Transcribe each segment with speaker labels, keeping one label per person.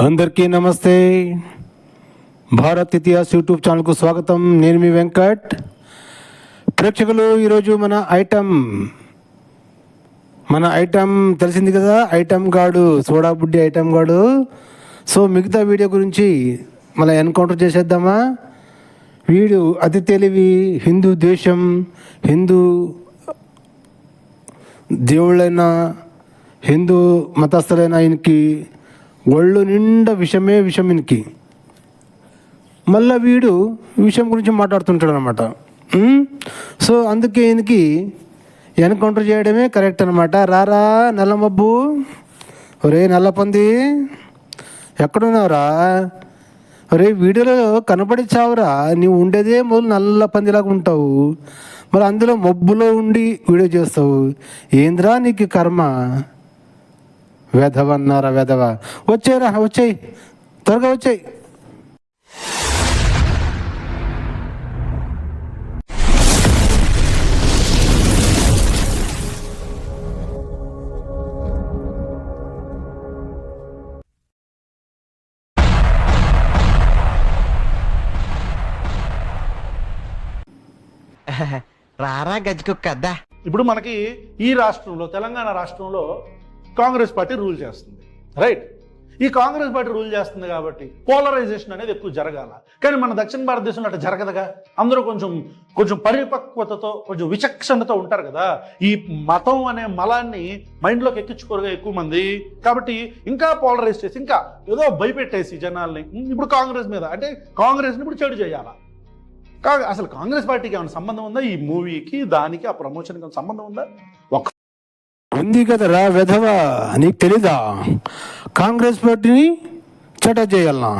Speaker 1: అందరికీ నమస్తే. భారత్ ఇతిహాస్ యూట్యూబ్ ఛానల్కు స్వాగతం. నేను మీ వెంకట్. ప్రేక్షకులు ఈరోజు మన ఐటమ్. మన ఐటమ్ తెలిసింది కదా ఐటమ్ గాడు సోడా బుడ్డి ఐటమ్ గాడు. సో మిగతా వీడియో గురించి మళ్ళీ ఎన్కౌంటర్ చేసేద్దామా? వీడు అతి తెలివి హిందూ దేశం హిందూ దేవుళ్ళైన హిందూ మతస్థులైన ఆయనకి ఒళ్ళు నిండా విషమే విషం మళ్ళీ వీడు విషయం గురించి మాట్లాడుతుంటాడు అనమాట సో అందుకే ఈయనకి ఎన్కౌంటర్ చేయడమే కరెక్ట్ అనమాట రారా నల్ల మబ్బు. ఒరే నల్ల పంది. ఎక్కడున్నావురా? ఒరే వీడియోలో కనపడి చావురా నీవు ఉండేదే మొదలు నల్ల పందిలాగా ఉంటావు. మరి అందులో మబ్బులో ఉండి వీడియో చేస్తావు. ఏంద్రా నీకు కర్మ? వెధవ అన్నారా వెధవ? వచ్చేరా వచ్చేయి. త్వరగా వచ్చేయి.
Speaker 2: రారా గజ్జుకుక్క అద్దా
Speaker 3: ఇప్పుడు మనకి ఈ రాష్ట్రంలో తెలంగాణ రాష్ట్రంలో కాంగ్రెస్ పార్టీ రూల్ చేస్తుంది. రైట్ ఈ కాంగ్రెస్ పార్టీ రూల్ చేస్తుంది కాబట్టి పోలరైజేషన్ అనేది ఎక్కువ జరగాల. కానీ మన దక్షిణ భారతదేశంలో అట్లా జరగదుగా? అందరూ కొంచెం కొంచెం పరిపక్వతతో కొంచెం విచక్షణతో ఉంటారు కదా? ఈ మతం అనే మలాన్ని మైండ్లోకి ఎక్కించుకోరుగా ఎక్కువ మంది. కాబట్టి ఇంకా పోలరైజ్ చేసి ఇంకా ఏదో భయపెట్టేసి జనాల్ని. ఇప్పుడు కాంగ్రెస్ మీద అంటే కాంగ్రెస్ని ఇప్పుడు చెడు చేయాలా. కా అసలు కాంగ్రెస్ పార్టీకి ఏమైనా సంబంధం ఉందా? ఈ మూవీకి దానికి ఆ ప్రమోషన్కి సంబంధం ఉందా? ఒక్క
Speaker 1: ఉంది కదరా వెధవ నీకు తెలీదా? కాంగ్రెస్ పార్టీని చట చేయాలనా?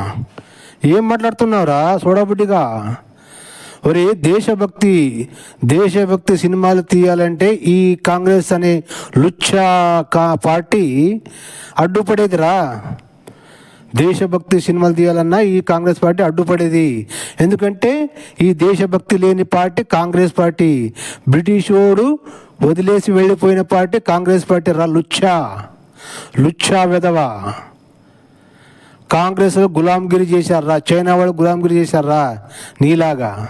Speaker 1: ఏం మాట్లాడుతున్నావురా సోడాబుడ్డిగా? ఒరే దేశభక్తి దేశభక్తి సినిమాలు తీయాలంటే ఈ కాంగ్రెస్ అనే లుచ్చా కా పార్టీ అడ్డుపడేదిరా. దేశభక్తి సినిమాలు తీయాలన్నా ఈ కాంగ్రెస్ పార్టీ అడ్డుపడేది. ఎందుకంటే ఈ దేశభక్తి లేని పార్టీ కాంగ్రెస్ పార్టీ. బ్రిటిష్ వాడు వదిలేసి వెళ్ళిపోయిన పార్టీ కాంగ్రెస్ పార్టీ రా లుచ్చా. లుచ్చా వెధవ. కాంగ్రెస్లో గులాంగిరి చేశారా చైనా వాళ్ళు గులాంగిరి చేశారా నీలాగా.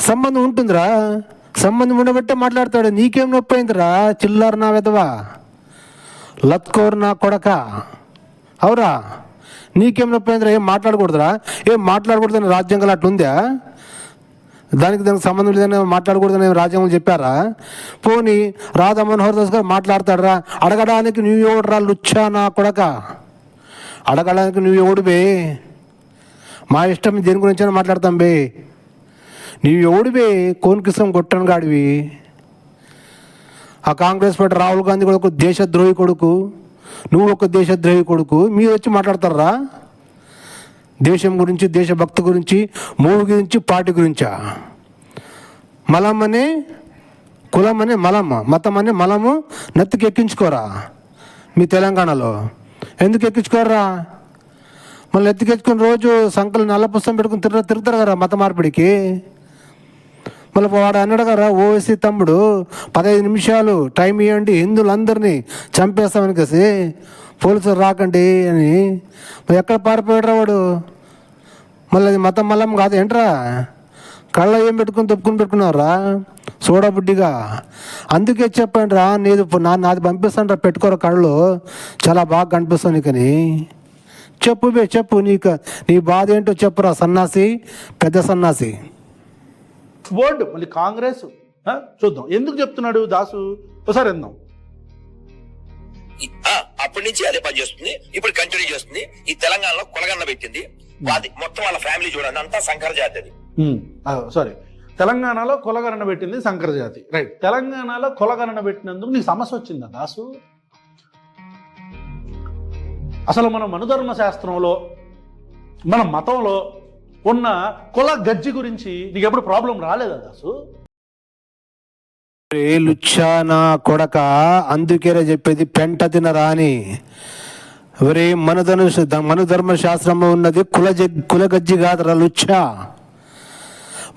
Speaker 1: సంబంధం ఉంటుందిరా. సంబంధం ఉండబట్టే మాట్లాడతాడు. నీకేం నొప్పి అయిందిరా? చిల్లర నా వెధవా. లత్కోర్ నా కొడక. అవురా. నీకేం నొప్పి ఏం మాట్లాడకూడదురా? ఏం మాట్లాడకూడదని రాజ్యాంగాలు అట్లా ఉందా దానికి దానికి సంబంధం లేదని మాట్లాడకూడదని రాజ్యాంగం చెప్పారా? పోనీ రాధా మనోహర్ దాస్ గారు మాట్లాడతాడరా? అడగడానికి నువ్వు ఎవడురా లుచ్చా నా కొడక? అడగడానికి నువ్వు ఎవడు బే? మా ఇష్టం దేని గురించి మాట్లాడతాం బే. నీవు ఎవడు బే? కోన్కిసం కొట్టను గాడివి. ఆ కాంగ్రెస్ పార్టీ రాహుల్ గాంధీ కొడుకు దేశద్రోహి కొడుకు. నువ్వు ఒక దేశద్రోహి కొడుకు మీరు వచ్చి మాట్లాడతారా? దేశం గురించి దేశభక్తి గురించి మూవీ గురించి పార్టీ గురించా? మలం అనే కులం అనే మలమ మతం అనే మలము నెత్తికెక్కించుకోరా మీ తెలంగాణలో? ఎందుకు ఎక్కించుకోరా మళ్ళీ ఎత్తికెచ్చుకొని రోజు సంకలు నల్ల పుస్తకం పెట్టుకుని తిరుగుతారు కదా మత మార్పిడికి? మళ్ళీ వాడు అన్నాడు కదా ఓవైసీ తమ్ముడు పదహైదు నిమిషాలు టైం ఇవ్వండి హిందువులందరినీ చంపేస్తామని కసి పోలీసులు రాకండి అని. ఎక్కడ పారిపోయాడు వాడు? మళ్ళీ అది మతం మల్లం కాదు ఏంట్రా? కళ్ళ ఏం పెట్టుకుని తప్పుకుని పెట్టుకున్నారా చూడబుడ్డిగా అందుకే చెప్పండి రా నీది నా నాది పంపిస్తాను రా పెట్టుకోరా కళ్ళు. చాలా బాగా కనిపిస్తావు నీకని. చెప్పు బే చెప్పు నీకు నీ బాధ ఏంటో చెప్పురా సన్నాసి పెద్ద సన్నాసి.
Speaker 3: బోర్డు మళ్ళీ కాంగ్రెస్ చూద్దాం. ఎందుకు చెప్తున్నాడు దాసు? ఒకసారి విందాం.
Speaker 4: ఆ, అప్పటి నుంచి అదే పని చేస్తుంది. ఇప్పుడు కంటిన్యూ చేస్తుంది. ఈ తెలంగాణలో కొలగన్న పెట్టింది. మొత్తం వాళ్ళ ఫ్యామిలీ చూడండి. అంతా శంకర జాతి అది.
Speaker 3: సారీ తెలంగాణలో కులగణన పెట్టింది శంకర జాతి. రైట్ తెలంగాణలో కులగణన పెట్టినందుకు నీకు సమస్య వచ్చిందా దాసు? అసలు మన మనుధర్మ శాస్త్రంలో మన మతంలో ఉన్న కుల గజ్జి గురించి నీకు ఎప్పుడు ప్రాబ్లం రాలేదా దాసు?
Speaker 1: ఏ లుచ్చానా కొడక అందుకేరా చెప్పేది పెంట తినరా అని ఒరే మనధను మనుధర్మ శాస్త్రంలో ఉన్నది కుల జగ్ కుల గజ్జి కాదురా లుచ్చా.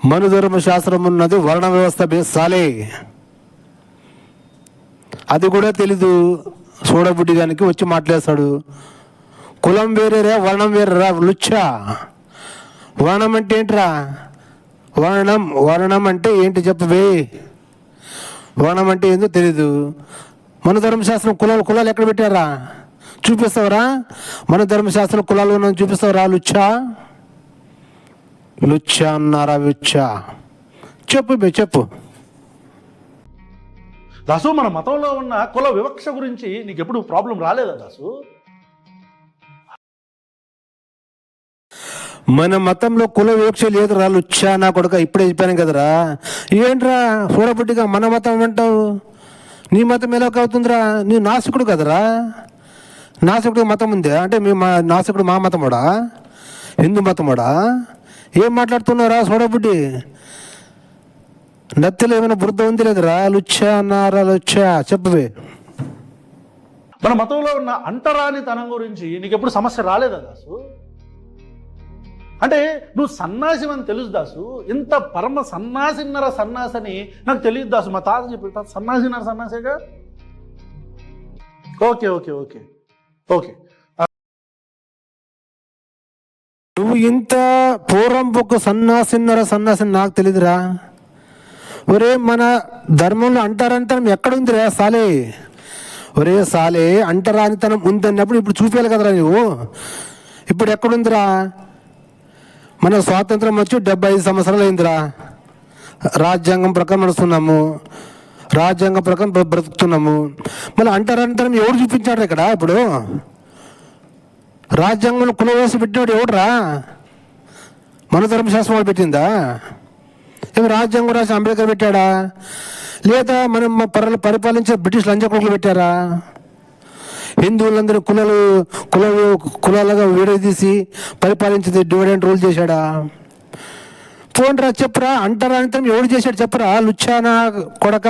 Speaker 1: మనుధర్మ శాస్త్రం ఉన్నది వర్ణ వ్యవస్థ బేసాలే అది కూడా తెలీదు. సోడబుడ్డి దానికి వచ్చి మాట్లాడేస్తాడు కులం వేరేరా వర్ణం వేరేరా లుచ్చా? వర్ణం అంటే ఏంట్రా? వర్ణం వర్ణం అంటే ఏంటి చెప్పవే? వర్ణం అంటే ఏందో తెలీదు. మన ధర్మశాస్త్రం కులాలు కులాలు ఎక్కడ పెట్టారా? చూపిస్తావరా? మన ధర్మశాస్త్రం కులాలు ఉన్నాయని చూపిస్తావరా లుచ్చా? లుచ్చా అన్నారా విచ్చా చెప్పు బే చెప్పు.
Speaker 3: దాసు మన మతంలో ఉన్న కుల వివక్ష గురించి నీకు ఎప్పుడు ప్రాబ్లం రాలేదా దాసు?
Speaker 1: మన మతంలో కుల వివక్ష లేదురా లుచ్చా నా కొడుక ఇప్పుడే చెప్పాను కదరా. ఏంట్రా చూడబుట్టిగా మన మతం అంటావు? నీ మతం ఎలా అవుతుందిరా నీ నాసికుడు కదరా. నాసికుడు మతం ఉందే? అంటే మీ మా నాసికుడు మా మతముడా హిందూ మతముడా ఏం మాట్లాడుతున్నారా చూడబుడ్డి నత్తిలో ఏమైనా బురద ఉంది లేదురా? లుచ్చా అన్నారా లుచ్చా చెప్పవే.
Speaker 3: మన మతంలో ఉన్న అంటరానితనం గురించి నీకు ఎప్పుడు సమస్య రాలేదా దాసు? అంటే నువ్వు సన్నాసి అని తెలుసు దాసు ఇంత పరమ సన్నాసిన్నర సన్నాసి అని నాకు తెలియదు దాసు. మా తాత చెప్పి తాత సన్నాసిన్నర సన్నాసేగా? Okay okay okay okay.
Speaker 1: నువ్వు ఇంత పూర్వం ఒక సన్నాసిన్నర సన్నాసిని నాకు తెలియదురా ఒరే మన ధర్మంలో అంటారంతనం ఎక్కడుందిరా సాలే? ఒరే సాలే అంటరానితనం ఉందన్నప్పుడు ఇప్పుడు చూపించాలి కదరా నువ్వు ఇప్పుడు ఎక్కడుందిరా? మన స్వాతంత్రం వచ్చి డెబ్బై ఐదు సంవత్సరాలు అయిందిరా రాజ్యాంగం ప్రకారం నడుస్తున్నాము రాజ్యాంగం ప్రకారం బ్రతుకుతున్నాము. మళ్ళీ అంటరానితనం ఎవడు చూపించాడు ఇక్కడ ఇప్పుడు? రాజ్యాంగంలో కులవేసి పెట్టినాడు ఎవడురా? మన ధర్మశాస్త్రం వాళ్ళు పెట్టిందా? ఏమి రాజ్యాంగం రాసి అంబేద్కర్ పెట్టాడా? లేదా మనం పరిపాలించే బ్రిటిష్ లంచకొడుకులు పెట్టారా? హిందువులందరూ కులాలు కులాలు కులాలుగా విడదీసి పరిపాలించేది డివిడెంట్ రూల్ చేశాడా? పోండ్రా చెప్పురా అంటారా అంతరం ఎవడు చేశాడు చెప్పరా లుచ్చానా కొడక?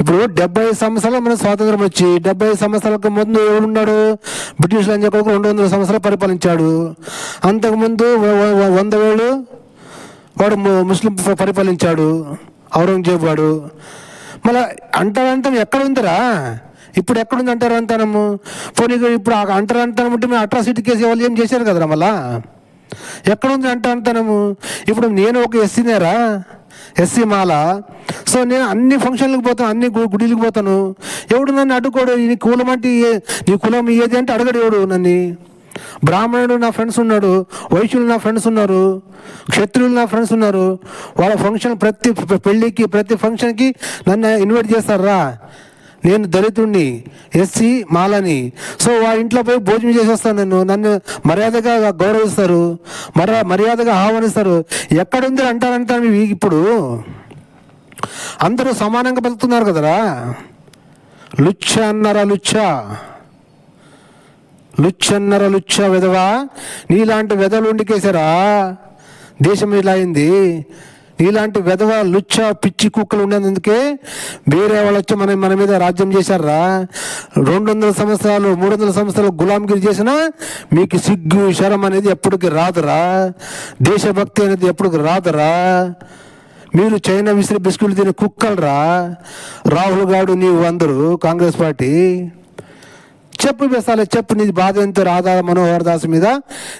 Speaker 1: ఇప్పుడు డెబ్బై సంవత్సరాలు మన స్వాతంత్రం వచ్చి డెబ్బై సంవత్సరాలకు ముందు ఎవడున్నాడు? బ్రిటిష్ అని చెప్పి రెండు వందల సంవత్సరాలు పరిపాలించాడు. అంతకుముందు వంద వేలు వాడు ముస్లిం పరిపాలించాడు. ఔరంగజేబు వాడు. మళ్ళీ అంటారంతం ఎక్కడ ఉందిరా? ఇప్పుడు ఎక్కడుంది అంటారు అంటారంతనము పోనీ ఇప్పుడు అంటారు అంటాను అంటే మేము అట్రాసిటీ కేసు వాళ్ళు ఏం చేశారు కదరా మళ్ళా? ఎక్కడుంది అంటారంతనము ఇప్పుడు నేను ఒక ఎస్సీనేరా ఎస్సీ మాల? సో నేను అన్ని ఫంక్షన్లకు పోతాను అన్ని గుడిలకు పోతాను. ఎవడు నన్ను అడ్డుకోడు? నీ కులం అంటే నీ కులం ఏది అంటే అడగడు ఎవడు నన్ను. బ్రాహ్మణుడు నా ఫ్రెండ్స్ ఉన్నాడు వైశ్యులు నా ఫ్రెండ్స్ ఉన్నారు క్షత్రియులు నా ఫ్రెండ్స్ ఉన్నారు. వాళ్ళ ఫంక్షన్ ప్రతి పెళ్ళికి ప్రతి ఫంక్షన్కి నన్ను ఇన్వైట్ చేస్తారా? నేను దళితుడిని ఎస్సీ మాలని. సో వారి ఇంట్లో పోయి భోజనం చేసేస్తాను నేను. నన్ను మర్యాదగా గౌరవిస్తారు. మర మర్యాదగా ఆహ్వానిస్తారు. ఎక్కడుంది అంటారంటారు ఇప్పుడు. అందరూ సమానంగా బతుకుతున్నారు కదరా. లుచ్చ అన్నారా లుచ్చ? లుచ్చన్నర లుచ్చ విధవా? నీలాంటి వెధలు ఉండికేశారా దేశం ఇలా అయింది. నీలాంటి వెధవ లుచ్చ పిచ్చి కుక్కలు ఉండేందుకే వేరే వాళ్ళు వచ్చి మన మన మీద రాజ్యం చేశారా? రెండు వందల సంవత్సరాలు మూడు వందల సంవత్సరాలు గులాంగిరి చేసినా మీకు సిగ్గు శరం అనేది ఎప్పటికి రాదురా. దేశభక్తి అనేది ఎప్పటికి రాదురా. మీరు చైనా విసిరి బిస్కెట్లు తినే కుక్కలరా? రాహుల్ గాడు నీవు అందరూ కాంగ్రెస్ పార్టీ. చెప్పు బెసాలే చెప్పు నీ బాధ ఎంతో రాధా మనోహర్ దాస్ మీద.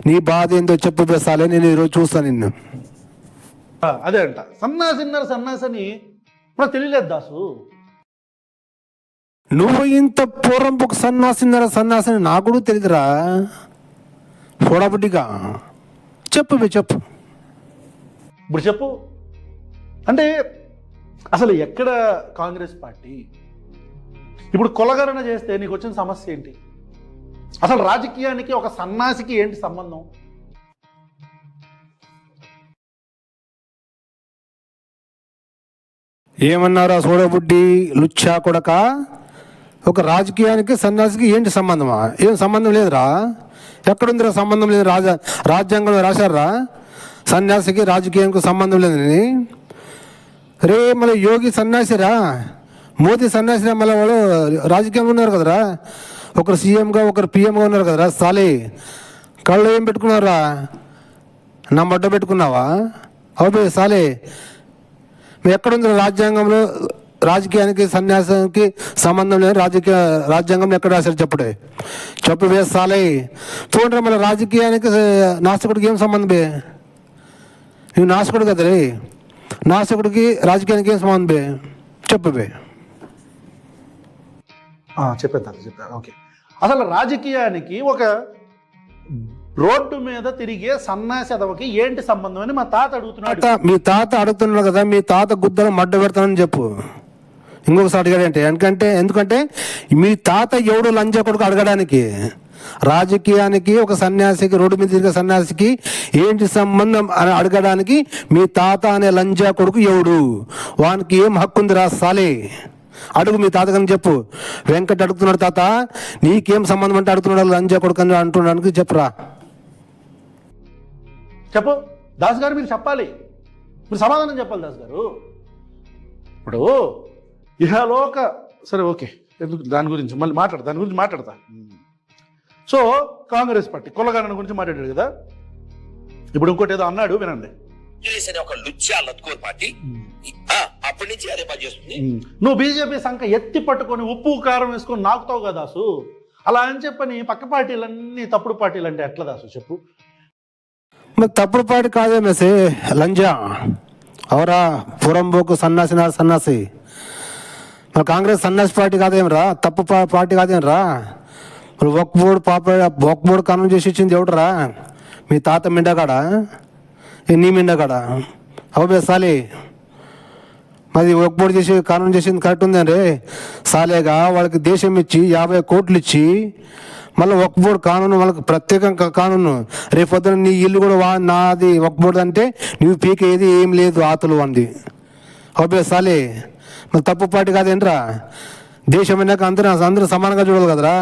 Speaker 1: నీ బాధ ఏందో చెప్పు బెసాలే నేను ఈరోజు చూస్తాను నిన్ను.
Speaker 3: అదే అంట. సన్నాసిన్నర సన్నాసని మనకు తెలియలేదు దాసు.
Speaker 1: నువ్వు ఇంత పూర్వం ఒక సన్నాసిన్నర సన్నాసిని నాకు కూడా తెలియదురా చూడబుడ్డిగా చెప్పు చెప్పు.
Speaker 3: ఇప్పుడు చెప్పు. అంటే అసలు ఎక్కడ కాంగ్రెస్ పార్టీ? ఇప్పుడు కులగరణ చేస్తే నీకు వచ్చిన సమస్య ఏంటి? అసలు రాజకీయానికి ఒక సన్నాసికి ఏంటి సంబంధం?
Speaker 1: ఏమన్నారా చూడబుడ్డి లుచ్చా కొడక? ఒక రాజకీయానికి సన్యాసికి ఏంటి సంబంధమా? ఏం సంబంధం లేదురా. ఎక్కడుందిరా సంబంధం లేదు? రాజా రాజ్యాంగంలో రాశారా? సన్యాసికి రాజకీయానికి సంబంధం లేదని రే మళ్ళీ యోగి సన్యాసిరా? మోదీ సన్యాసిరా మళ్ళీ వాళ్ళు రాజకీయంలో ఉన్నారు కదరా? ఒకరు సీఎంగా ఒకరు పీఎంగా ఉన్నారు కదరా? సాలే కళ్ళు ఏం పెట్టుకున్నారా నా మడ్డ పెట్టుకున్నావా? అవుబే సాలే ఎక్కడుంది రాజ్యాంగంలో రాజకీయానికి సన్యాసానికి సంబంధం లేదు రాజకీయ రాజ్యాంగం ఎక్కడ రాశారు చెప్పుడే? చెప్పు వేస్తాలే చూడండి మళ్ళీ రాజకీయానికి నాస్తికుడికి ఏం సంబంధం బే? నువ్వు నాస్తికుడు కదా రే. నాస్తికుడికి రాజకీయానికి ఏం సంబంధం బే? చెప్పు బే.
Speaker 3: చెప్పేద్దాం చెప్పాను ఓకే. అసలు రాజకీయానికి ఒక రోడ్డు మీద తిరిగే సన్నాసి అదవకి ఏంటి సంబంధం అని మా తాత అడుగుతున్నాడు.
Speaker 1: మీ తాత అడుగుతున్నాడు కదా మీ తాత గుద్దలు మడ్డ పెడతానని చెప్పు. ఇంకొకసారి అడిగాడంటే ఎందుకంటే ఎందుకంటే మీ తాత ఎవడు లంచ కొడుకు అడగడానికి? రాజకీయానికి ఒక సన్యాసికి రోడ్డు మీద తిరిగే సన్యాసికి ఏంటి సంబంధం అని అడగడానికి మీ తాత అనే లంజా కొడుకు ఎవడు? వానికి ఏం హక్కు ఉంది రాసాలే అడుగు మీ తాతకని చెప్పు. వెంకట్ అడుగుతున్నాడు తాత నీకేం సంబంధం అంటే అడుగుతున్నాడు లంజా కొడుకు అని అంటున్నానికి చెప్పురా.
Speaker 3: చెప్పు. దాస్ గారు మీరు చెప్పాలి. మీరు సమాధానం చెప్పాలి దాస్ గారు. ఇప్పుడు ఇహలోక సరే ఓకే. ఎందుకు? దాని గురించి మళ్ళీ మాట్లాడతా దాని గురించి మాట్లాడతా. సో కాంగ్రెస్ పార్టీ కొల్లగాన గురించి మాట్లాడాడు కదా? ఇప్పుడు ఇంకోటి ఏదో అన్నాడు వినండి.
Speaker 4: ఒక లుచ్చా పార్టీ ఆ, అప్పటి నుంచి అదే పని చేస్తుంది.
Speaker 3: నువ్వు బీజేపీ సంఖ ఎత్తి పట్టుకొని ఉప్పు కారం వేసుకొని నాకుతావు కదా దాసు? అలా అని చెప్పని పక్క పార్టీలన్నీ తప్పుడు పార్టీలు అంటే ఎట్లా దాసు? చెప్పు.
Speaker 1: మరి తప్పుడు పాటు కాదే మెసే లంజా. అవరా పురంబోకు సన్నాసి నా సన్నాసి. మరి కాంగ్రెస్ సన్నాసి పార్టీ కాదేమరా తప్పు పా- పార్టీ కాదేమరా మరి ఒక్క బోర్డు పాప ఒక్క బోర్డు కానం చేసి ఇచ్చింది ఎవడరా? మీ తాత మిండగాడ? నీ మిండగాడ? అవే సాలి. మరి ఒక్క బోర్డు చేసి కానం చేసింది కరెక్ట్ ఉందండి సాలేగా వాళ్ళకి దేశం ఇచ్చి యాభై కోట్లు ఇచ్చి మళ్ళీ ఒక బోర్డు కానూను వాళ్ళకి ప్రత్యేకంగా కానూను రేపు పొద్దున నీ ఇల్లు కూడా వా నాది ఒక బోర్డు అంటే నువ్వు పీకేది ఏం లేదు ఆతులు అంది అబ్బే సాలే మరి తప్పు పాటి కాదేంట్రా? దేశం అయినాక అందరూ అందరూ సమానంగా చూడాలి కదరా?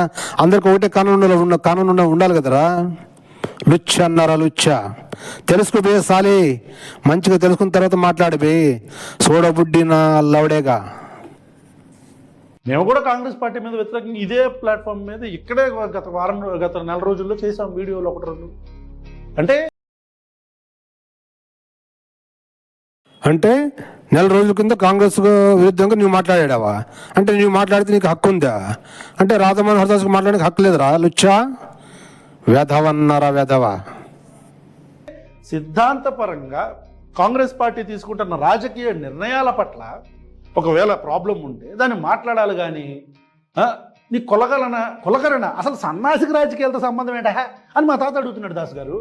Speaker 1: అందరికి ఒకటే కానూన్ ఉండాలి ఉన్న ఉండ- ఉండాలి కదరా? లుచ్చ అన్నారా లుచ్చ? తెలుసుకో బే సాలే మంచిగా తెలుసుకున్న తర్వాత మాట్లాడు బే. సోడబుడ్డి నా లవడేగా.
Speaker 3: మేము కూడా కాంగ్రెస్ పార్టీ మీద వ్యతిరేకంగా ఇదే ప్లాట్ఫామ్ మీద ఇక్కడే గత వారం గత నెల రోజుల్లో చేసాం వీడియోలు ఒకటి రెండు. అంటే
Speaker 1: అంటే నెల రోజుల కింద కాంగ్రెస్ విరుద్ధంగా నువ్వు మాట్లాడావా? అంటే నువ్వు మాట్లాడితే నీకు హక్కు ఉందా? అంటే రాధమోహన్ హరిదాస్కి మాట్లాడడానికి హక్కు లేదురా లుచ్చా? వేధవన్నారా వేధవా?
Speaker 3: సిద్ధాంతపరంగా కాంగ్రెస్ పార్టీ తీసుకుంటున్న రాజకీయ నిర్ణయాల పట్ల ఒకవేళ ప్రాబ్లం ఉంటే దాన్ని మాట్లాడాలి కానీ నీ కొలగలన? కొలగలన? అసలు సన్నాసికి రాజకీయాలతో సంబంధం ఏంటా? అని మా తాత అడుగుతున్నాడు దాస్ గారు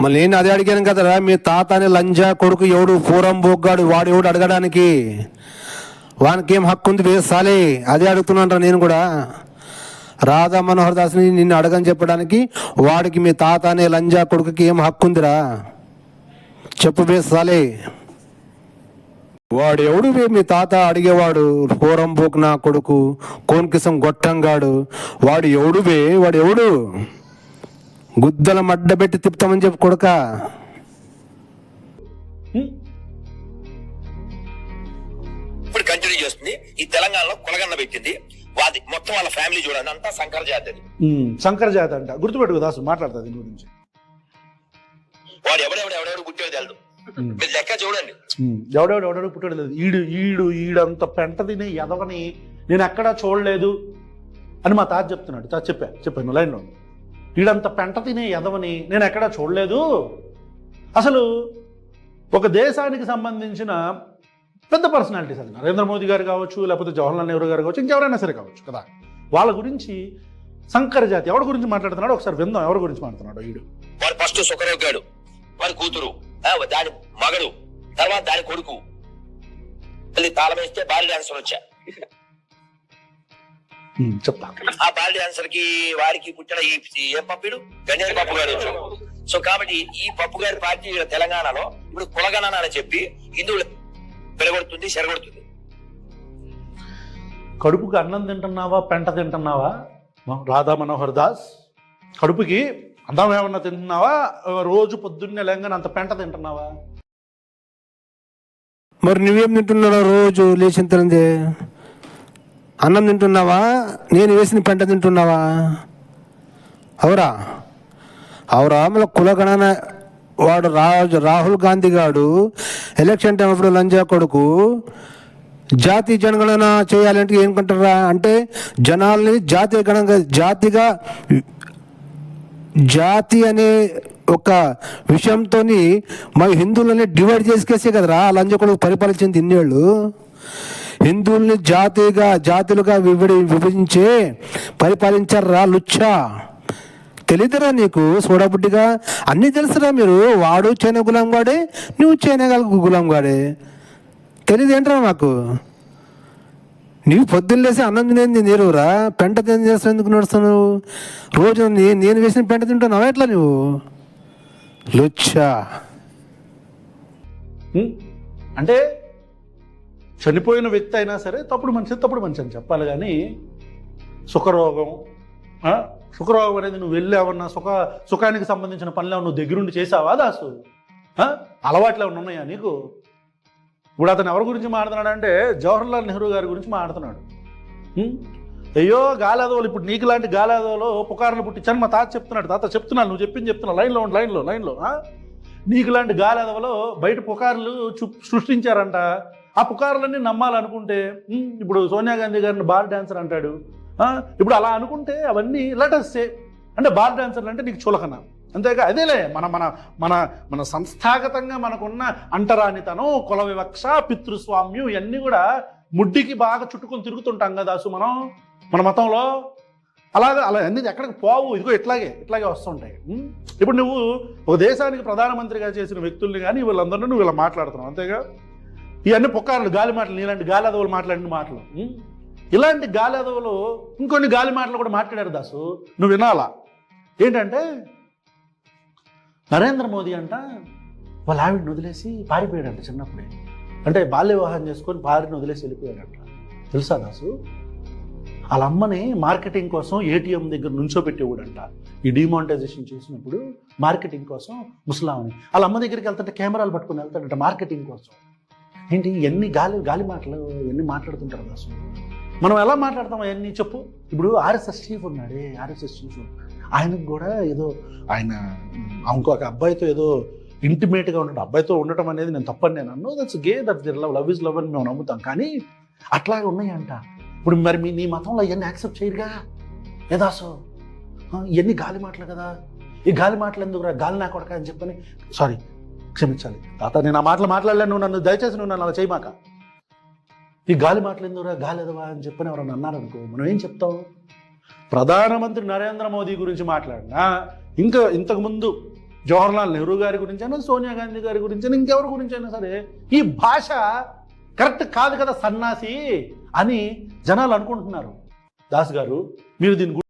Speaker 1: మళ్ళీ నేను అదే అడిగాను కదరా మీ తాత అని లంజా కొడుకు ఎవడు పూరం బొగ్గాడు వాడు ఎవడు అడగడానికి? వానికి ఏం హక్కు ఉంది వేసాలి? అదే అడుగుతున్నాను నేను కూడా. రాధా మనోహర్ దాస్ని నిన్ను అడగని చెప్పడానికి వాడికి మీ తాత అనే లంజా కొడుకుకి ఏం హక్కు ఉందిరా? చెప్పు వేసాలే. వాడు ఎవడు మీ తాత అడిగేవాడు పూరం బోక్ నా కొడుకు కోన్కిసం గొట్టంగాడు. వాడు ఎవడు బే వాడు ఎవడు? గుద్దల మడ్డ పెట్టి తిప్పుతామని చెప్పి కొడుక?
Speaker 4: ఇప్పుడు కంటిన్యూ చేస్తుంది. ఈ తెలంగాణలో కొలగన్న పెట్టింది. వాది మొత్తం వాళ్ళ ఫ్యామిలీ చూడండి అంతా శంకర జాతి
Speaker 3: శంకర్ జాతి అంట. గుర్తుపెట్టుకో దాసు మాట్లాడతా దీని గురించి.
Speaker 4: వాడు ఎవడెవడు ఎవడెవడు పుట్టేది తెలదు. మీరు లెక్క చూడండి.
Speaker 3: ఎవడెవడు ఎవడెవడు పుట్టాడు లేదు ఈడు ఈడు ఈడంత పెంట తిని ఎదవని నేను ఎక్కడా చూడలేదు అని మా తాత చెప్తున్నాడు. తాత చెప్పా చెప్పాను లైన్లో. ఈడంత పెంట తినే ఎదవని నేను ఎక్కడా చూడలేదు. అసలు ఒక దేశానికి సంబంధించిన పెద్ద పర్సనాలిటీస్ అది. నరేంద్ర మోదీ గారు కావచ్చు లేకపోతే జవహర్లాల్ నెహ్రూ గారు కావచ్చు ఇంకెవరైనా సరే కావచ్చు కదా. వాళ్ళ గురించి శంకర జాతి ఎవరి గురించి మాట్లాడుతున్నాడు ఒకసారి విందాం ఎవరి గురించి మాట్లాడుతున్నాడు
Speaker 4: వాడు ఫస్ట్ సుఖరోగాడు వాడి కూతురు. ఆ, దాని మగడు తర్వాత దాని కొడుకు. మళ్ళీ తాళం వేస్తే బాలి డాన్సర్ వచ్చా. ఆ బాలి డాన్సర్కి వారికి పుట్టిన ఈ ఏం పప్పుడు? గణేష్ పప్పు గారు సో కాబట్టి ఈ పప్పు గారి పార్టీ తెలంగాణలో ఇప్పుడు కులగణన అని చెప్పి హిందువులు పెరగొడుతుంది చెరగొడుతుంది.
Speaker 3: కడుపుకి అన్నం తింటున్నావా పెంట తింటున్నావా? రాధా మనోహర్ దాస్ కడుపుకి అందం ఏమన్నా తింటున్నావా? రోజు పొద్దున్నే లేంగానే అంత పెంట తింటున్నావా?
Speaker 1: మరి నువ్వేం తింటున్నావు రోజు లేచిన తరందే? అన్నం తింటున్నావా? నేను వేసిన పెంట తింటున్నావా? అవురా. అవురా మళ్ళీ కులగణన వాడు రాజు రాహుల్ గాంధీ గాడు ఎలక్షన్ టైం అప్పుడు లంజా కొడుకు జాతి జనగణన చేయాలంటే ఏమనుకుంటారా అంటే జనాల్ని జాతీయ గణంగా జాతిగా జాతి అనే ఒక విషయంతో మా హిందువులని డివైడ్ చేసుకేసే కదరా? లంజకుడు పరిపాలించింది ఇన్నేళ్ళు హిందువుల్ని జాతిగా జాతులుగా విభడి విభజించే పరిపాలించారా లుచ్చా? తెలీదురా నీకు? సోడబుడ్డిగా? అన్నీ తెలుసురా మీరు. వాడు చైనా గులాం గాడే నువ్వు చైనా గులాం గాడే తెలియదేంట్రా మాకు? నీవు పొద్దున్న లేసి అన్నం తినేది నేరురా పెంట తిని చేస్తావు ఎందుకు నడుస్తున్నావు రోజు నేను వేసిన పెంట తింటున్నావు ఎట్లా నువ్వు లుచ్చా.
Speaker 3: అంటే చనిపోయిన వ్యక్తి అయినా సరే తప్పుడు మనిషి తప్పుడు మనిషి అని చెప్పాలి కానీ సుఖరోగం సుఖరోగం అనేది నువ్వు వెళ్ళావన్నా సుఖ సుఖానికి సంబంధించిన పనులు నువ్వు దగ్గరుండి చేసావా దాసు? అలవాట్లు ఏమన్నా ఉన్నాయా నీకు? ఇప్పుడు అతను ఎవరి గురించి మాట్లాడుతున్నాడు అంటే జవహర్లాల్ నెహ్రూ గారి గురించి మాట్లాడుతున్నాడు. అయ్యో గాలాదోలు ఇప్పుడు నీకు లాంటి గాలాదోలో పుకార్లు పుట్టించాను మా తాత చెప్తున్నాడు. తాత చెప్తున్నాను నువ్వు చెప్పింది చెప్తున్నావు. లైన్లో ఉండు లైన్లో లైన్లో. నీకు లాంటి గాలాదవలో బయట పుకార్లు సృష్టించారంట. ఆ పుకార్లన్నీ నమ్మాలనుకుంటే ఇప్పుడు సోనియా గాంధీ గారిని బార్ డాన్సర్ అంటాడు. ఇప్పుడు అలా అనుకుంటే అవన్నీ లెటర్సే అంటే బార్ డాన్సర్లు అంటే నీకు చులకన. అంతేగా అదేలే మన మన మన మన సంస్థాగతంగా మనకున్న అంటరానితనం కుల వివక్ష పితృస్వామ్యం ఇవన్నీ కూడా ముడ్డికి బాగా చుట్టుకొని తిరుగుతుంటాం కదా దాసు మనం మన మతంలో. అలాగే అలా అన్ని ఎక్కడికి పోవు ఇదిగో ఇట్లాగే ఇట్లాగే వస్తుంటాయి ఇప్పుడు నువ్వు ఒక దేశానికి ప్రధానమంత్రిగా చేసిన వ్యక్తుల్ని కానీ వీళ్ళందరినీ నువ్వు ఇలా మాట్లాడుతున్నావు అంతేగా? ఇవన్నీ పొక్కారు గాలి మాటలు నీలాంటి గాలి అదవులు మాట్లాడిన మాటలు. ఇలాంటి గాలి అదవులు ఇంకొన్ని గాలి మాటలు కూడా మాట్లాడారు దాసు నువ్వు వినాలా? ఏంటంటే నరేంద్ర మోదీ అంట వాళ్ళ ఆవిడని వదిలేసి పారిపోయాడంట చిన్నప్పుడే. అంటే బాల్య వివాహం చేసుకొని భార్యను వదిలేసి వెళ్ళిపోయాడంట. తెలుసా దాసు? వాళ్ళ అమ్మని మార్కెటింగ్ కోసం ఏటీఎం దగ్గర నుంచోబెట్టేవాడంట ఈ డిమానిటైజేషన్ చేసినప్పుడు మార్కెటింగ్ కోసం ముసలామని. వాళ్ళ అమ్మ దగ్గరికి వెళ్తుంటే కెమెరాలు పట్టుకొని వెళ్తాడంట మార్కెటింగ్ కోసం. ఏంటి ఎన్ని గాలి గాలి మాటలు ఎన్ని మాట్లాడుతుంటారు దాసు? మనం ఎలా మాట్లాడతాం అవన్నీ చెప్పు. ఇప్పుడు ఆర్ఎస్ఎస్ చీఫ్ ఉన్నాడే ఆర్ఎస్ఎస్ చీఫ్ ఆయనకు కూడా ఏదో ఆయన ఇంకొక అబ్బాయితో ఏదో ఇంటిమేట్గా ఉండడం అబ్బాయితో ఉండటం అనేది నేను తప్పని నేను అన్ను that's gay that their love love is love అని మేము నమ్ముతాం. కానీ అట్లాగే ఉన్నాయంట. ఇప్పుడు మరి మీ నీ మతంలో ఇవన్నీ యాక్సెప్ట్ చేయరుగా? ఏదాసు ఇవన్నీ గాలి మాటలు కదా? ఈ గాలి మాటలు ఎందుకురా గాలి నా కొడక అని చెప్పని సారీ క్షమించాలి. తాత నేను ఆ మాటలు మాట్లాడలేను నువ్వు నన్ను దయచేసి నువ్వు నన్ను అలా చేయమాక. ఈ గాలి మాటలు ఎందుకురా గాలి ఎదవా అని చెప్పని ఎవరన్నా అన్నారనుకో మనం ఏం చెప్తావు ప్రధానమంత్రి నరేంద్ర మోదీ గురించి మాట్లాడినా ఇంకా ఇంతకుముందు జవహర్లాల్ నెహ్రూ గారి గురించి అయినా సోనియా గాంధీ గారి గురించి అయినా ఇంకెవరి గురించి అయినా సరే ఈ భాష కరెక్ట్ కాదు కదా సన్నాసి అని జనాలు అనుకుంటున్నారు. దాస్ గారు మీరు దీని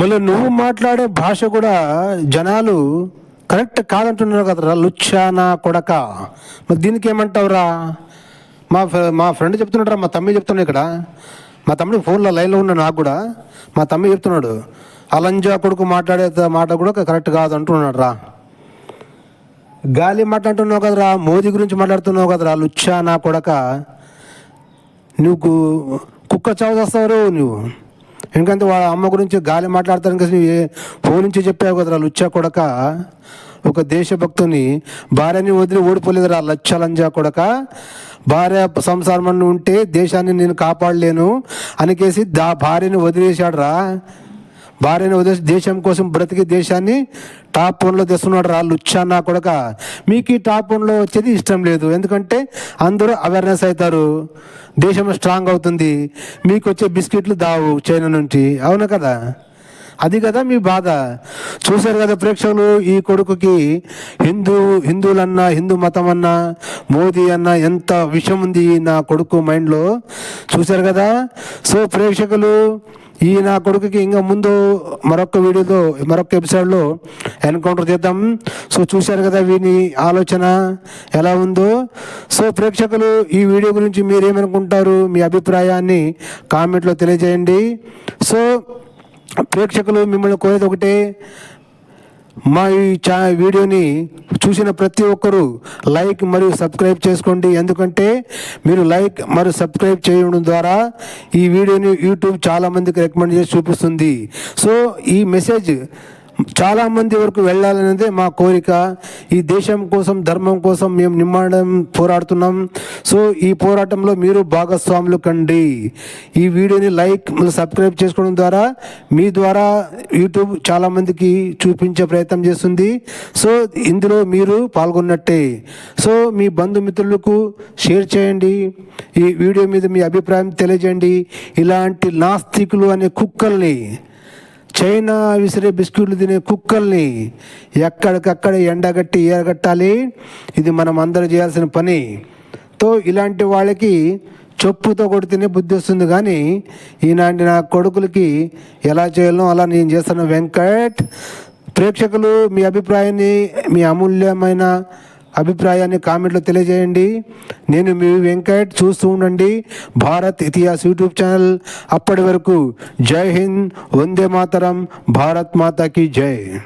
Speaker 1: మళ్ళీ నువ్వు మాట్లాడే భాష కూడా జనాలు కరెక్ట్ కాదంటున్నారు కదరా లుచ్చానా కొడక. మరి దీనికి ఏమంటావురా? మా మా ఫ్రెండ్ చెప్తున్నాడు మా తమ్మి చెప్తున్నాడు ఇక్కడ. మా తమ్ముడు ఫోన్లో లైన్లో ఉన్న నాకు కూడా. మా తమ్మి చెప్తున్నాడు అలంజా కొడుకు మాట్లాడే మాట కూడా కరెక్ట్ కాదు అంటున్నాడు రా. గాలి మాట్లాడుతున్నావు కదరా మోదీ గురించి మాట్లాడుతున్నావు కదరా లుచ్చా నా కొడక. నువ్వు కుక్క చావు చేస్తావు నువ్వు. ఎందుకంటే వాళ్ళ అమ్మ గురించి గాలి మాట్లాడతాను కదా నువ్వు ఫోన్ నుంచి చెప్పావు కదరా లుచ్చా కొడక. ఒక దేశభక్తుని భార్యని వదిలి ఓడిపోలేదురా లచ్చ లంజా కొడక. భార్య సంసారం ఉంటే దేశాన్ని నేను కాపాడలేను అనికేసి దా భార్యను వదిలేశాడు రా భార్యను వదిలేసి దేశం కోసం బ్రతికి దేశాన్ని టాప్ వన్లో తెస్తున్నాడు రా లుచ్చానా కొడక. మీకు ఈ టాప్ వన్లో వచ్చేది ఇష్టం లేదు. ఎందుకంటే అందరూ అవేర్నెస్ అవుతారు. దేశం స్ట్రాంగ్ అవుతుంది. మీకు వచ్చే బిస్కెట్లు దావు చైనా నుంచి. అవును కదా? అది కదా మీ బాధ. చూశారు కదా ప్రేక్షకులు ఈ కొడుకుకి హిందూ హిందువులన్నా హిందూ మతం అన్నా మోదీ అన్నా ఎంత విషయం ఉంది ఈ నా కొడుకు మైండ్లో. చూశారు కదా? సో ప్రేక్షకులు ఈ నా కొడుకుకి ఇంకా ముందు మరొక వీడియోలో మరొక ఎపిసోడ్లో ఎన్కౌంటర్ చేద్దాం. సో చూశారు కదా వీని ఆలోచన ఎలా ఉందో. సో ప్రేక్షకులు ఈ వీడియో గురించి మీరేమనుకుంటారు మీ అభిప్రాయాన్ని కామెంట్లో తెలియజేయండి. సో ప్రేక్షకులు మిమ్మల్ని కోరేది ఒకటే మా ఈ చా వీడియోని చూసిన ప్రతి ఒక్కరూ లైక్ మరియు సబ్స్క్రైబ్ చేసుకోండి. ఎందుకంటే మీరు లైక్ మరియు సబ్స్క్రైబ్ చేయడం ద్వారా ఈ వీడియోని యూట్యూబ్ చాలా మందికి రికమెండ్ చేసి చూపిస్తుంది. సో ఈ మెసేజ్ చాలామంది వరకు వెళ్ళాలనేదే మా కోరిక. ఈ దేశం కోసం ధర్మం కోసం మేము నిమ్మడం పోరాడుతున్నాం. సో ఈ పోరాటంలో మీరు భాగస్వాములు కండి. ఈ వీడియోని లైక్ సబ్స్క్రైబ్ చేసుకోవడం ద్వారా మీ ద్వారా యూట్యూబ్ చాలామందికి చూపించే ప్రయత్నం చేస్తుంది. సో ఇందులో మీరు పాల్గొన్నట్టే. సో మీ బంధుమిత్రులకు షేర్ చేయండి. ఈ వీడియో మీద మీ అభిప్రాయం తెలియజేయండి. ఇలాంటి నాస్తికులు అనే కుక్కల్ని చైనా విసిరే బిస్కెట్లు తినే కుక్కల్ని ఎక్కడికక్కడ ఎండగట్టి ఏరగట్టాలి? ఇది మనం అందరూ చేయాల్సిన పని. తో ఇలాంటి వాళ్ళకి చెప్పుతో కొడితేనే బుద్ధి వస్తుంది కానీ ఈనాటి నా కొడుకులకి ఎలా చేయాలో అలా నేను చేస్తాను. వెంకట్ ప్రేక్షకులు మీ అభిప్రాయాన్ని మీ అమూల్యమైన అభిప్రాయాన్ని కామెంట్లో తెలియజేయండి. నేను మీ వెంకట్ చూస్తూ ఉండండి. భారత్ ఇతిహాస్ యూట్యూబ్ ఛానల్ అప్పటి వరకు. జై హింద్ వందే మాతరం భారత్ మాతాకి జై.